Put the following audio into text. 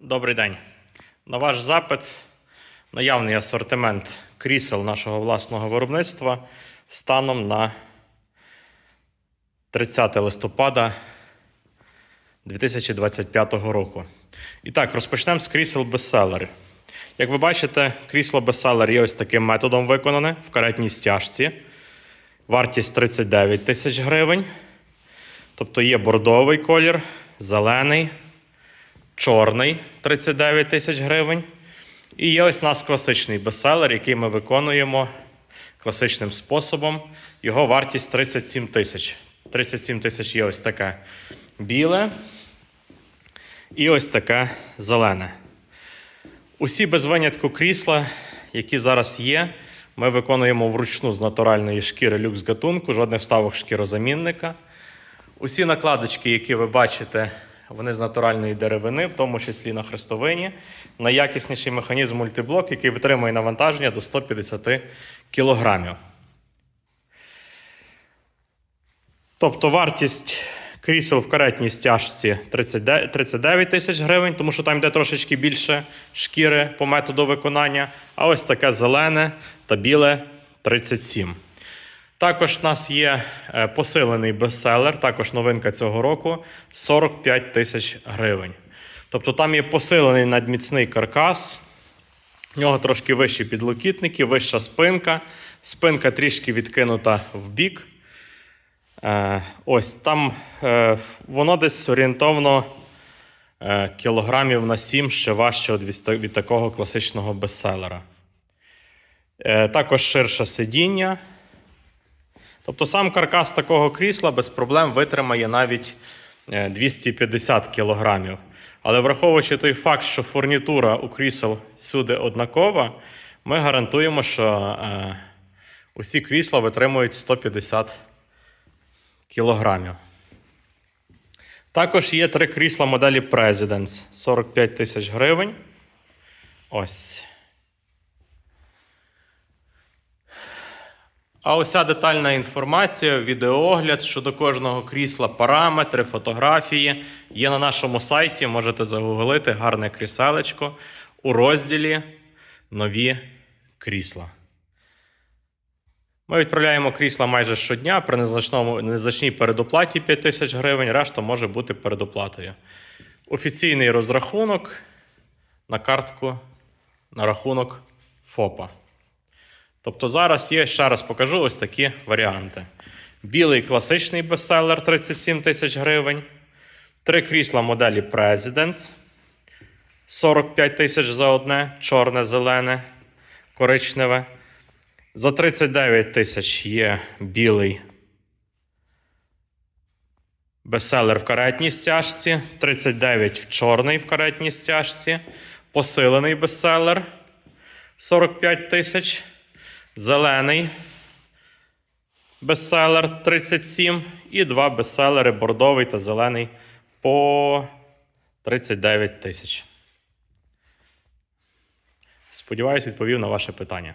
Добрий день. На ваш запит наявний асортимент крісел нашого власного виробництва станом на 30 листопада 2025 року. І так, розпочнемо з крісел бестселер. Як ви бачите, крісло бестселер є ось таким методом виконане в каретній стяжці. Вартість 39 тисяч гривень. Тобто є бордовий колір, зелений, чорний 39 тисяч гривень. І є ось у нас класичний бестселер, який ми виконуємо класичним способом. Його вартість 37 тисяч. 37 тисяч є ось таке біле і ось таке зелене. Усі без винятку крісла, які зараз є, ми виконуємо вручну з натуральної шкіри люкс гатунку, жодних вставок шкірозамінника. Усі накладочки, які ви бачите, вони з натуральної деревини, в тому числі на хрестовині. Найякісніший механізм мультиблок, який витримує навантаження до 150 кг. Тобто вартість крісел в каретній стяжці 39 39 тисяч гривень, тому що там йде трошечки більше шкіри по методу виконання. А ось таке зелене та біле 37. Також в нас є е, посилений бестселер, також новинка цього року 45 тисяч гривень. Тобто там є посилений надміцний каркас, в нього трошки вищі підлокітники, вища спинка. Спинка трішки відкинута в бік. Е, ось там е, воно десь орієнтовно кілограмів на 7 ще важче від, такого класичного бестселера. Також ширше сидіння. Тобто сам каркас такого крісла без проблем витримає навіть е, 250 кг. Але враховуючи той факт, що фурнітура у крісел всюди однакова, ми гарантуємо, що е, усі крісла витримують 150 кілограмів. Також є три крісла моделі Presidents 45 тисяч гривень. Ось. А ось ця детальна інформація, відеоогляд щодо кожного крісла, параметри, фотографії є на нашому сайті. Можете загуглити гарне кріселечко у розділі Нові крісла. Ми відправляємо крісла майже щодня при незначній передоплаті 5 тисяч гривень, решта може бути передоплатою. Офіційний розрахунок на картку на рахунок ФОПа. Тобто зараз є, ще раз покажу ось такі варіанти. Білий класичний бестселер 37 тисяч гривень. Три крісла моделі Presidents 45 тисяч за одне, чорне, зелене, коричневе. За 39 тисяч є білий бестселер в каретній стяжці, 39 в чорний в каретній стяжці, посилений бестселер 45 тисяч, зелений бестселер 37 і два бестселери бордовий та зелений по 39 тисяч. Сподіваюсь, відповів на ваше питання.